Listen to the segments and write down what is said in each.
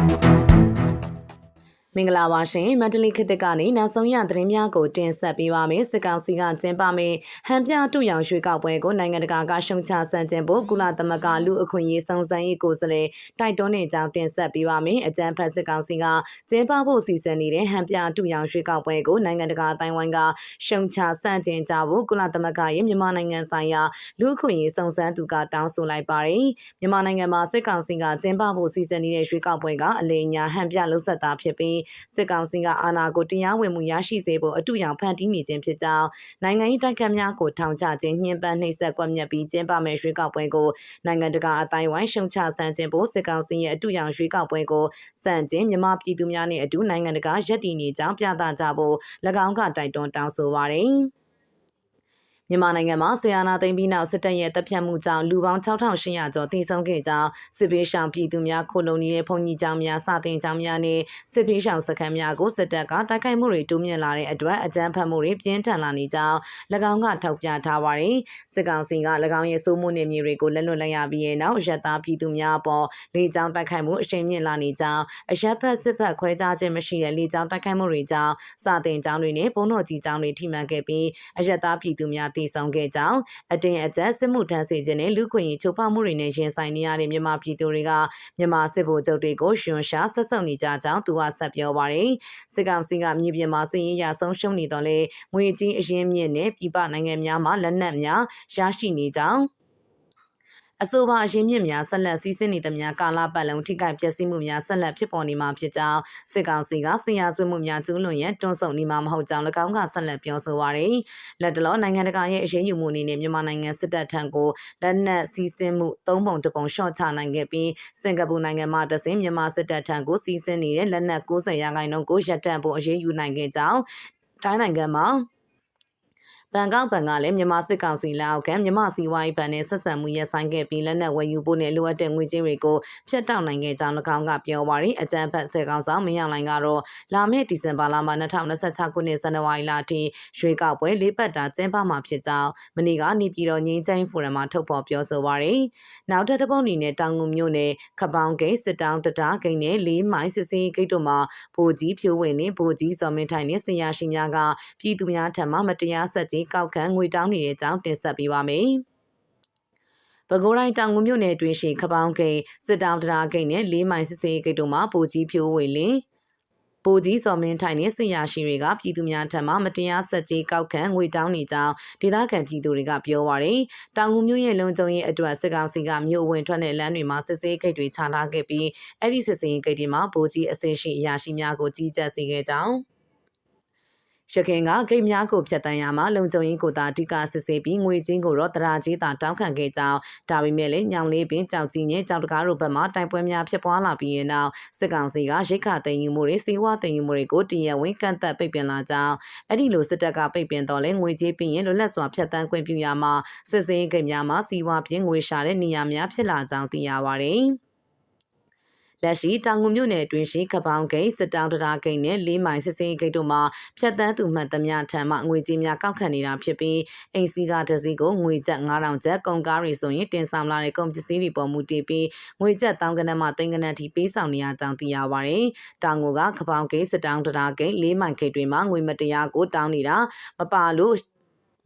Thank you. မင်္ဂလာပါရှင်မန္တလေးခေတ်သစ်ကနေနောက်ဆုံးရသတင်းများကိုတင်ဆက်ပေးပါမယ်စစ်ကောင်စီကကျင်းပမယ်ဟန်ပြတူရောင်ရွှေကောက်ပွဲကိုနိုင်ငံတကာကရှုံချဆန့်ကျင်ဖို့ကုလသမဂ္ဂလူအခွင့်အရေးဆောင်စမ်းရေးကိုယ်စားလှယ်တိုက်တွန်းနေကြောင်းတင်ဆက်ပေးပါမယ်အကြံဖတ်စစ်ကောင်စီကကျင်းပဖို့စီစဉ်နေတဲ့ဟန်ပြတူရောင်ရွှေကောက်ပွဲကိုနိုင်ငံတကာအတိုင်းဝိုင်းကရှုံချဆန့်ကျင်ကြဖို့ကုလသမဂ္ဂရဲ့မြန်မာနိုင်ငံဆိုင်ရာလူအခွင့်အရေးဆောင်စမ်းသူကတောင်းဆိုလိုက်ပါတယ်မြန်မာနိုင်ငံမှာစစ်ကောင်စီကကျင်းပဖို့စီစဉ်နေတဲ့ရွှေကောက်ပွဲကအလေညာဟန်ပြလှုပ်ဆက်တာဖြစ်ပြီးစစ်ကောင်စီကအာဏာကိုတရားဝင်မှုရရှိစေဖို့အတူရောင်ဖန်တီးနေခြင်းဖြစ်ကြောင်းနိုင်ငံရေးတိုက်ခတ်များကိုထောင်ချခြင်းညှဉ်းပန်းနှိပ်စက်ကွပ်မျက်ပြီးကျင်းပမဲ့ရွေးကောက်ပွဲကိုနိုင်ငံတကာအတိုင်းဝိုင်းရှုံချဆန့်ကျင်ဖို့စစ်ကောင်စီရဲ့အတူရောင်ရွေးကောက်ပွဲကိုစန့်ကျင်မြန်မာပြည်သူများနဲ့အတူနိုင်ငံတကာရည်တည်နေကြောင်းပြသကြဖို့၎င်းကတိုက်တွန်းတောင်းဆိုပါတယ်။ မြန်မာနိုင်ငံမှာဆီယနာသိမ်းပြီးနောက်စစ်တပ်ရဲ့တပ်ဖြတ်မှုကြောင့်လူပေါင်း6800ကျော်သေဆုံးခဲ့ကြောင်းစစ်ပေးရှောင်ပြည်သူများခိုလုံနေတဲ့ဘုံကြီးကျောင်းများစတင်ကျောင်းများနဲ့စစ်ပေးရှောင်စခန်းများကိုစစ်တပ်ကတိုက်ခိုက်မှုတွေတိုးမြင့်လာတဲ့အတွက်အကြမ်းဖက်မှုတွေပြင်းထန်လာနေကြောင်း၎င်းကထောက်ပြထားပါတယ်။စစ်ကောင်စီက၎င်းရဲ့စိုးမိုးနေမြေတွေကိုလက်လွတ်လိုက်ရပြီးတဲ့နောက်ရက်သားပြည်သူများအပေါ်လေကြောင်းတိုက်ခိုက်မှုအရှိန်မြင့်လာနေကြောင်းအရက်ဖက်စစ်ဖက်ခွဲခြားခြင်းမရှိတဲ့လေကြောင်းတိုက်ခိုက်မှုတွေကြောင့်စတင်ကျောင်းတွေနဲ့ဘုံတော်ကြီးကျောင်းတွေထိမှန်ခဲ့ပြီးအရက်သားပြည်သူများတည်ဆောင်ခဲ့ကြောင်းအတင်းအကျပ်စစ်မှုထမ်းစေခြင်းနဲ့လူခွင့်ရေးချိုးဖောက်မှုတွေနဲ့ရင်ဆိုင်နေရတဲ့မြန်မာပြည်သူတွေကမြန်မာစစ်ဗိုလ်ချုပ်တွေကိုရှင်ရှာဆက်ဆုပ်နေကြကြောင်းသူကဆက်ပြောပါတယ်စစ်ကောင်စီကမြေပြင်မှာစစ်ရေးရဆုံးရှုံးနေတော့လေငွေကြီးအရင်းမြင့်နဲ့ပြည်ပနိုင်ငံများမှာလက်နက်များရရှိနေကြောင်း အဆိုပါအရင်းမြစ်များဆက်လက်စီးဆင်းနေသမျှကာလပတ်လုံးထိခိုက်ပျက်စီးမှုများဆက်လက်ဖြစ်ပေါ်နေမှာဖြစ်ကြောင်းစစ်ကောင်စီကဆင်ရဆွေးမှုများကျူးလွန်ရန်တွန်းဆုံနေမှာမဟုတ်ကြောင်း၎င်းကဆက်လက်ပြောဆိုပါရယ်လက်တလောနိုင်ငံတကာရဲ့အရေးယူမှုအနေနဲ့မြန်မာနိုင်ငံစစ်တပ်ထံကိုလက်နက်စီးဆင်းမှုသုံးပုံတစ်ပုံရှော့ချနိုင်ခဲ့ပြီးစင်ကာပူနိုင်ငံမှတဆင်မြန်မာစစ်တပ်ထံကိုစီးဆင်းနေတဲ့လက်နက်90ရာခိုင်နှုန်းကိုရပ်တန့်ဖို့အရေးယူနိုင်ခဲ့ကြောင်းတိုင်းနိုင်ငံမှာ ဘန်ကောက်ဘဏ်ကလည်းမြန်မာစစ်ကောင်စီလက်အောက်ခံမြန်မာစီးပွားရေးဘဏ်နဲ့ဆက်ဆံမှုရပ်ဆိုင်းခဲ့ပြီးလက်နက်ဝယ်ယူဖို့နဲ့လိုအပ်တဲ့ငွေကြေးတွေကိုဖျက်တောက်နိုင်ခဲ့ကြောင်း၎င်းကပြောပါရယ်အကြံဖတ်ဆယ်ကောင်ဆောင်မင်းအောင်လိုင်ကတော့လာမယ့်ဒီဇင်ဘာလမှာ2026ခုနှစ်ဇန်နဝါရီလအထိရွေးကောက်ပွဲလေးပတ်တာကျင်းပမှာဖြစ်ကြောင်းမနေ့ကနေပြည်တော်ငင်းချိုင်းဖိုရမ်မှာထုတ်ဖော်ပြောဆိုပါရယ်နောက်ထပ်တစ်ပုတ်အနေနဲ့တောင်ငူမြို့နယ်ခပောင်းဂိတ်စစ်တောင်းတတားဂိတ်နဲ့လေးမိုင်စစ်စင်းဂိတ်တို့မှာဗိုလ်ကြီးဖြိုးဝင်နဲ့ဗိုလ်ကြီးစော်မင်းထိုင်နဲ့ဆရာရှိများကပြည်သူများထံမှမတရားဆက်ကြီးကောက်ခံငွေတောင်းနေတဲ့အကြောင်းတင်ဆက်ပေးပါမယ်။ပဲခူးတိုင်းတောင်ငူမြို့နယ်တွင်ရှိခပောင်းဂိတ်စစ်တောင်တရာဂိတ်နဲ့လေးမိုင်စစ်စေးဂိတ်တို့မှာပူကြီးဖြိုးဝေလင်းပိုကြီးစော်မင်းထိုင်နဲ့ဆရာရှိတွေကပြည်သူများထံမှမတရားဆက်ကြီးကောက်ခံငွေတောင်းနေကြောင်းဒေသခံပြည်သူတွေကပြောပါရယ်။တောင်ငူမြို့ရဲ့လုံခြုံရေးအတွက်စစ်ကောင်စီကမြို့ဝင်ထွက်တဲ့လမ်းတွေမှာစစ်ဆေးဂိတ်တွေချထားခဲ့ပြီးအဲ့ဒီစစ်ဆေးဂိတ်တွေမှာပိုကြီးအစင်ရှိအရာရှိများကိုကြီးကြပ်စေခဲ့ကြောင်း ရခင်ကဂိတ်များကိုဖျက်တမ်းရမှာလုံခြုံရေးကိုသာအဓိကစစ်ဆေးပြီးငွေချင်းကိုတော့တရာကြီးသာတောင်းခံခဲ့ကြောင်းဒါပေမဲ့လည်းညောင်လေးပင်ကြောက်ကြီးနဲ့ကြောက်တကားတို့ဘက်မှတိုင်ပွဲများဖြစ်ပွားလာပြီးရင်နောက်စစ်ကောင်စီကရိတ်ခသိမ်းယူမှုတွေစီးဝါသိမ်းယူမှုတွေကိုတရဝင်ကန့်သက်ပိတ်ပင်လာကြောင်းအဲ့ဒီလိုစစ်တပ်ကပိတ်ပင်တော့လဲငွေကြေးပြင်ရင်လွတ်လပ်စွာဖျက်တမ်းခွင့်ပြုရမှာစစ်စင်းဂိတ်များမှာစီးဝါပြင်ငွေရှာတဲ့နေရာများဖြစ်လာကြောင်းသိရပါတယ်။ လက်ရှိတောင်ငူမြို့နယ်အတွင်းရှိကပောင်ဂိတ်စစ်တောင်းတရာဂိတ်နဲ့လေးမိုင်စစ်စင်းဂိတ်တို့မှာဖြတ်တန်းသူမှတ်သမျှထံမှငွေကြေးများကောက်ခံနေတာဖြစ်ပြီးအိမ်စီကတစည်းကိုငွေကျပ်9000ကျပ်ကုန်ကားတွေဆိုရင်တင်ဆောင်လာတဲ့ကုန်ပစ္စည်းတွေပေါ်မူတည်ပြီးငွေကျပ်1000ကနက်မှ3000ကနက်ထိပေးဆောင်နေရကြောင်းသိရပါတယ်။တောင်ငူကကပောင်ဂိတ်စစ်တောင်းတရာဂိတ်လေးမိုင်ဂိတ်တွေမှာငွေမတရားကိုတောင်းနေတာမပါလို့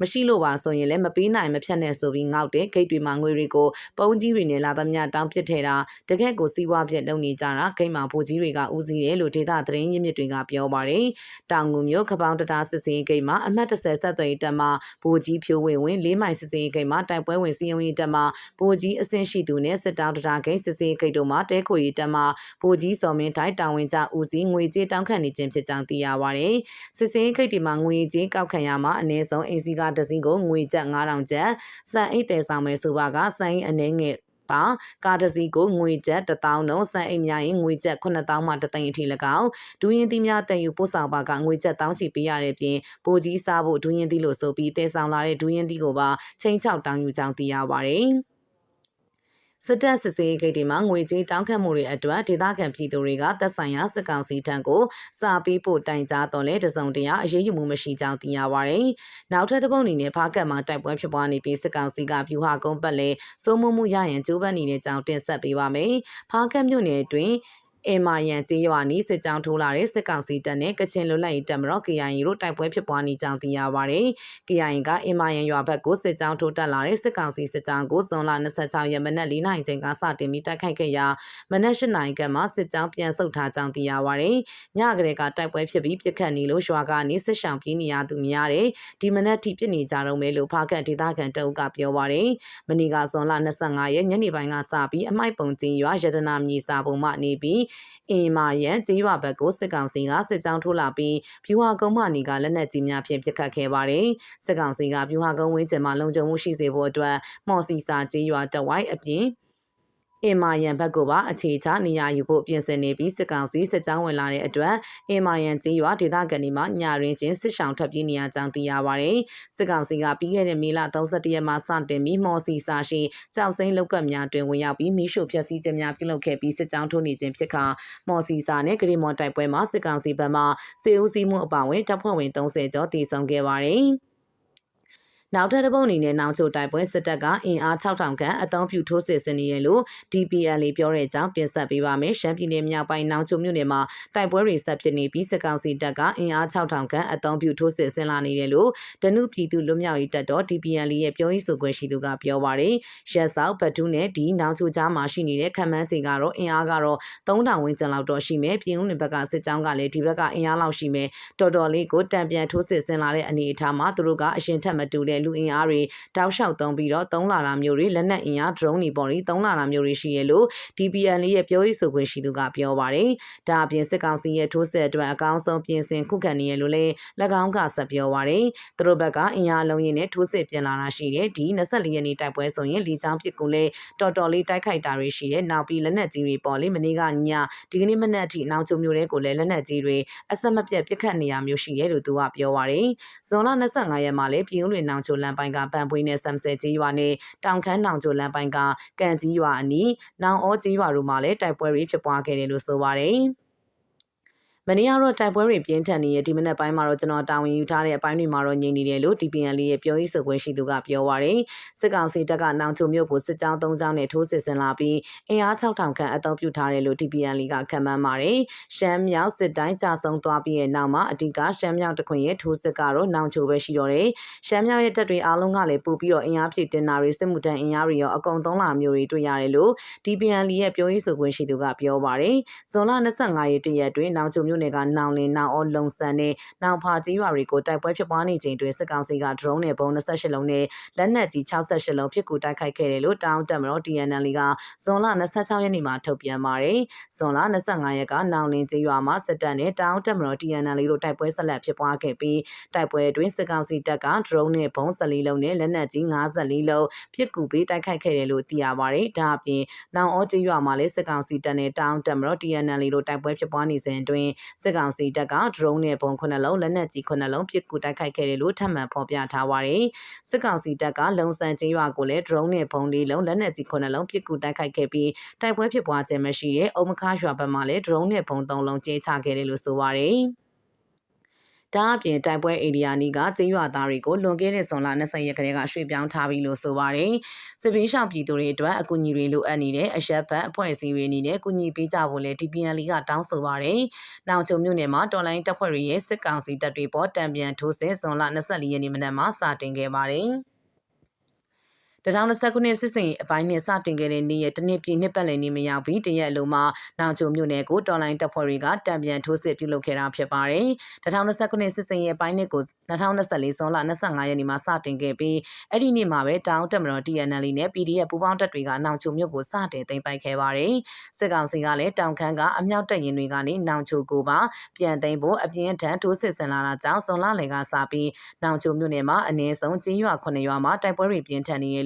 မရှိလို့ပါဆိုရင်လည်းမပေးနိုင်မဖြတ်နဲ့ဆိုပြီးငေါက်တဲ့ဂိတ်တွေမှာငွေတွေကိုပုံကြီးတွေနဲ့လာသမျှတောင်းပစ်ထဲတာတကက်ကိုစီးပွားပြက်လုပ်နေကြတာဂိတ်မှာဘူကြီးတွေကဦးစီးတယ်လို့ဒေတာသတင်းရင်းမြစ်တွေကပြောပါတယ်။တောင်ငူမျိုးခပောင်းတတာစစ်စင်ဂိတ်မှာအမှတ်30ဆက်သွယ်တက်မှာဘူကြီးဖြိုးဝင်ဝင်၄မိုင်စစ်စင်ဂိတ်မှာတိုက်ပွဲဝင်စီယုံရေးတက်မှာဘူကြီးအဆင့်ရှိသူနဲ့စစ်တောင်းတတာဂိတ်စစ်စင်ဂိတ်တို့မှာတဲခိုရီတက်မှာဘူကြီးစော်မင်းတိုင်းတာဝန်ကျဦးစီးငွေကြေးတောင်းခံနေခြင်းဖြစ်ကြောင်းသိရပါတယ်။စစ်စင်ဂိတ်ဒီမှာငွေကြေးကောက်ခံရမှာအနည်းဆုံးအင်စီကတစင်းကိုငွေကျပ်9000ကျပ်စံအိတ်တဲဆောင်မယ်ဆိုပါကစံအိတ်အနေငယ်ပါကားတစ်စီးကိုငွေကျပ်1000နှုန်းစံအိမ်များရင်ငွေကျပ်9000မှတသိန်းအထိ၎င်းဒူးရင်သီးများတန်ယူပို့ဆောင်ပါကငွေကျပ်1000ချီပေးရတဲ့ပြင်ပိုကြီးစားဖို့ဒူးရင်သီးလို့ဆိုပြီးတဲဆောင်လာတဲ့ဒူးရင်သီးကိုပါချိန်ချောက်တောင်းယူကြောင်းသိရပါတယ်။ စစ်တပ်စစ်ဆေးဂိတ်တွေမှာငွေကြေးတောင်းခံမှုတွေအတွက်ဒေသခံပြည်သူတွေကသက်ဆိုင်ရာစစ်ကောင်စီထံကိုစာပေးဖို့တိုင်ကြားတော့လဲတစုံတရာအရေးယူမှုမရှိကြောင်းသိရပါဗျ။နောက်ထပ်တစ်ပုတ်အနေနဲ့ဖားကတ်မှာတိုက်ပွဲဖြစ်ပွားနေပြီးစစ်ကောင်စီကဗျူဟာကုန်းပတ်လဲစိုးမိုးမှုရရင်ကျိုးပန်းနေတဲ့ကြောင်းတင်ဆက်ပေးပါမယ်။ဖားကတ်မြို့နယ်အတွင်း အင်မာယန်ကျေးရွာနီးစစ်ကြောင်းထိုးလာတဲ့စစ်ကောင်စီတပ်နဲ့ကချင်လွတ်လပ်ရေးတပ်မတော် KIA တို့တိုက်ပွဲဖြစ်ပွားနေကြောင်းသိရပါတယ်။ KIA ကအင်မာယန်ရွာဘက်ကိုစစ်ကြောင်းထိုးတက်လာတဲ့စစ်ကောင်စီစစ်ကြောင်းကိုဇွန်လ26ရက်မနက်၄နာရီချိန်ကစတင်ပြီးတိုက်ခိုက်ခဲ့ရာမနက်၈နာရီကမှစစ်ကြောင်းပြန်ဆုတ်ထားကြောင်းသိရပါတယ်။ညကလေးကတိုက်ပွဲဖြစ်ပြီးပြစ်ခတ်နေလို့ရွာကနေစစ်ဆောင်ပြေးနေရသူများတယ်။ဒီမနက်ထိပြစ်နေကြတော့မယ်လို့ဖားခန့်ဒေသခံတအုပ်ကပြောပါတယ်။မနီကဇွန်လ25ရက်ညနေပိုင်းကစပြီးအမိုက်ပုံချင်းရွာရတနာမြေစာပုံမှနေပြီးအင်မာယန်ကျေးရွာဘက်ကိုစစ်ကောင်စီကစစ်ကြောင်းထိုးလာပြီးဖြူဟာကုန်းမှနေကလက်နက်ကြီးများဖြင့်ပစ်ခတ်ခဲ့ပါတယ်။စစ်ကောင်စီကဖြူဟာကုန်းဝင်းကျင်မှာလုံခြုံမှုရှိစေဖို့အတွက်မော်စီစာကျေးရွာတဝိုက်အပြင် အင်မာယန်ဘက်ကိုပါအခြေချနေရာယူဖို့ပြင်ဆင်နေပြီးစစ်ကောင်စီစစ်ကြောင်းဝင်လာတဲ့အတွက်အင်မာယန်ကျေးရွာဒေသခံတွေမှာညာရင်းချင်းစစ်ဆောင်ထွက်ပြေးနေရကြောင်းသိရပါတယ်။စစ်ကောင်စီကပြီးခဲ့တဲ့မေလ31ရက်မှာစတင်ပြီးမော်စီစာရှိကြောက်စိမ့်လောက်ကပ်များတွင်ဝင်ရောက်ပြီးမိရှုဖျက်ဆီးခြင်းများပြုလုပ်ခဲ့ပြီးစစ်ကြောင်းထိုးနေခြင်းဖြစ်ခါမော်စီစာနဲ့ဂရီမော်တိုက်ပွဲမှာစစ်ကောင်စီဘက်မှစေဦးစီးမှုအပါအဝင်တပ်ဖွဲ့ဝင်30ကျော်တည်ဆုံခဲ့ပါတယ်။ နောက်ထပ်တစ်ပုတ်အနေနဲ့နောက်ချိုတိုက်ပွဲစစ်တပ်ကအင်အား6000ခန့်အသုံးပြုထိုးစစ်ဆင်နေရလို့ DPL လေးပြောတဲ့အကြောင်းတင်ဆက်ပေးပါမယ်။ရှမ်းပြည်နယ်မြောက်ပိုင်းနောက်ချိုမြို့နယ်မှာတိုက်ပွဲတွေဆက်ဖြစ်နေပြီးစစ်ကောင်စီတပ်ကအင်အား6000ခန့်အသုံးပြုထိုးစစ်ဆင်လာနေတယ်လို့တနုပြည်သူလွတ်မြောက်ရေးတပ်တော် DPL လေးရဲ့ပြောရေးဆိုခွင့်ရှိသူကပြောပါရယ်။ရက်စောက်ဘတ်တူးနဲ့ဒီနောက်ချိုကြားမှာရှိနေတဲ့ခံမှန်းချိန်ကတော့အင်အားကတော့3000ဝန်းကျင်လောက်တော့ရှိမယ်။ပြည်ဦးလွင်ဘက်ကစစ်ကြောင်းကလည်းဒီဘက်ကအင်အားလောက်ရှိမယ်။တော်တော်လေးကိုတံပြန်ထိုးစစ်ဆင်လာတဲ့အနေအထားမှာသူတို့ကအရင်ထက်မတူတဲ့လူအင်အားတွေတောက်လျှောက်သုံးပြီးတော့သုံးလာတာမျိုးတွေလက်နက်အင်အား drone တွေပေါ်ပြီးသုံးလာတာမျိုးတွေရှိရလို့ DPN လေးရဲ့ပြောရေးဆိုခွင့်ရှိသူကပြောပါတယ်။ဒါအပြင်စစ်ကောင်စီရဲ့ထိုးစစ်အတွက်အကောင်းဆုံးပြင်ဆင်ခုခံနေရလို့လည်း၎င်းကဆက်ပြောပါတယ်။သူတို့ဘက်ကအင်အားလုံးရင်းနဲ့ထိုးစစ်ပြင်လာတာရှိတယ်။ဒီ24ရက်နေ့တိုက်ပွဲဆိုရင်လီချောင်းပစ်ကူလည်းတော်တော်လေးတိုက်ခိုက်တာတွေရှိတယ်။နောက်ပြီးလက်နက်ကြီးတွေပေါ်လေမနေ့ကညဒီကနေ့မနက်အထိနောက်ချုံမျိုးတွေကိုလည်းလက်နက်ကြီးတွေအဆက်မပြတ်ပစ်ခတ်နေရမျိုးရှိတယ်လို့သူကပြောပါတယ်။ဇွန်လ25ရက်မှာလည်းပြည်ဦးလွင်နောင်ချိုလန်ပိုင်းကပန်ပွေးနဲ့ဆမ်ဆယ်ကြီးရွာနဲ့တောင်ခမ်းနောင်ချိုလန်ပိုင်းကကန်ကြီးရွာအနီးနောင်ဩကြီးရွာတို့မှာလည်းတိုက်ပွဲတွေဖြစ်ပွားခဲ့တယ်လို့ဆိုပါတယ်။ မနေ့ကတော့တိုက်ပွဲတွေပြင်းထန်နေရဲ့ဒီမနက်ပိုင်းမှာတော့ကျွန်တော်တာဝန်ယူထားတဲ့အပိုင်းတွေမှာတော့ငြိမ်နေတယ်လို့ DPN လေးရဲ့ပြောရေးဆိုခွင့်ရှိသူကပြောပါရယ်စစ်ကောင်စီတပ်ကနောင်ချုံမြို့ကိုစစ်ကြောင်း၃ကြောင်းနဲ့ထိုးစစ်ဆင်လာပြီးအင်အား6000ခန့်အသုံးပြုထားတယ်လို့ DPN လေးကခန့်မှန်းပါတယ်ရှမ်းမြောက်စစ်တိုင်းကြဆုံသွားပြီးရဲ့နောက်မှာအဓိကရှမ်းမြောက်တခွင်ရဲ့ထိုးစစ်ကတော့နောင်ချုံပဲရှိတော့တယ်ရှမ်းမြောက်ရဲ့တပ်တွေအားလုံးကလည်းပို့ပြီးတော့အင်အားဖြည့်တင်တာတွေစစ်မှုထမ်းအင်အားတွေရောအကုန်သုံးလာမျိုးတွေတွေ့ရတယ်လို့ DPN လေးရဲ့ပြောရေးဆိုခွင့်ရှိသူကပြောပါတယ်ဇွန်လ25ရက်တရက်တွင်နောင်ချုံမြို့နယ်ကနောင်လင်းနောင်အောလုံဆန်နဲ့နောင်ဖာကြီးရွာတွေကိုတိုက်ပွဲဖြစ်ပွားနေချိန်တွင်စစ်ကောင်စီက drone နဲ့ပုံ28လုံးနဲ့လက်နက်ကြီး68လုံးဖြစ်ကူတိုက်ခိုက်ခဲ့တယ်လို့တောင်းတက်မတော် TNL ကဇွန်လ26ရက်နေ့မှာထုတ်ပြန်ပါတယ်။ဇွန်လ25ရက်ကနောင်လင်းကြီးရွာမှာစစ်တပ်နဲ့တောင်းတက်မတော် TNL တို့တိုက်ပွဲဆက်လက်ဖြစ်ပွားခဲ့ပြီးတိုက်ပွဲအတွင်းစစ်ကောင်စီတပ်က drone နဲ့ပုံ14လုံးနဲ့လက်နက်ကြီး54လုံးဖြစ်ကူပြီးတိုက်ခိုက်ခဲ့တယ်လို့သိရပါတယ်။ဒါအပြင်နောင်အောကြီးရွာမှာလည်းစစ်ကောင်စီတပ်နဲ့တောင်းတက်မတော် TNL တို့တိုက်ပွဲဖြစ်ပွားနေစဉ်အတွင်းစစ်ကောင်စီတပ်က drone နဲ့ပုံ9လုံးလက်နက်ကြီး9လုံးပစ်ကူတိုက်ခိုက်ခဲ့တယ်လို့ထပ်မံဖော်ပြထားပါတယ်။စစ်ကောင်စီတပ်ကလုံဆန်ချင်းရွာကိုလည်း drone နဲ့ပုံ၄လုံးလက်နက်ကြီး9လုံးပစ်ကူတိုက်ခိုက်ခဲ့ပြီးတိုက်ပွဲဖြစ်ပွားခြင်းမရှိတဲ့အုံမခါရွာဘက်မှာလည်း drone နဲ့ပုံ3လုံးကျဲချခဲ့တယ်လို့ဆိုပါတယ်။ ဒါအပြင်တိုက်ပွဲဧရိယာနီးကကျေးရွာသားတွေကိုလွန်ခဲ့တဲ့ဇွန်လ20ရက်ကလေးကရွှေ့ပြောင်းထားပြီးလို့ဆိုပါတယ်။စစ်ပင်းရှောင်ပြည်သူတွေအတွက်အကူအညီတွေလိုအပ်နေတဲ့အရက်ဘတ်အဖွဲ့အစည်းတွေအနေနဲ့ကူညီပေးကြဖို့လည်း DPN လီကတောင်းဆိုပါတယ်။နောက်ချုံမြို့နယ်မှာတော်လိုင်းတပ်ဖွဲ့တွေရဲ့စစ်ကောင်စီတပ်တွေပေါ်တံပြန်ထိုးစစ်ဇွန်လ24ရက်နေ့မနက်မှာစတင်ခဲ့ပါတယ်။ 2029ခုနှစ်စစ်စင်အပိုင်းနဲ့စတင်ခဲ့တဲ့နေ့ရက်တနစ်ပြည့်နှစ်ပတ်လည်နေ့မရောက်ပြီးတရက်အလုံးမှာနောင်ချုံမြို့နယ်ကိုတော်လိုင်းတပ်ဖွဲ့တွေကတံပြန်ထိုးစစ်ပြုလုပ်ခဲ့တာဖြစ်ပါတယ်။2029ခုနှစ်စစ်စင်ရဲ့အပိုင်းနှစ်ကို2024ဇွန်လ25ရက်နေ့မှာစတင်ခဲ့ပြီးအဲ့ဒီနေ့မှာပဲတောင်တက်မတော် TNL နဲ့ PDF ပူးပေါင်းတပ်တွေကနောင်ချုံမြို့ကိုစတင်သိမ်းပိုက်ခဲ့ပါတယ်။စစ်ကောင်စီကလည်းတောင်ခမ်းကအမြောက်တပ်ရင်တွေကနေနောင်ချုံကိုပါပြန်သိမ်းဖို့အပြင်းထန်ထိုးစစ်ဆင်လာတာကြောင့်ဇွန်လလယ်ကစပြီးနောင်ချုံမြို့နယ်မှာအနည်းဆုံးကျင်းရွာ9ရွာမှာတိုက်ပွဲတွေပြင်းထန်နေရ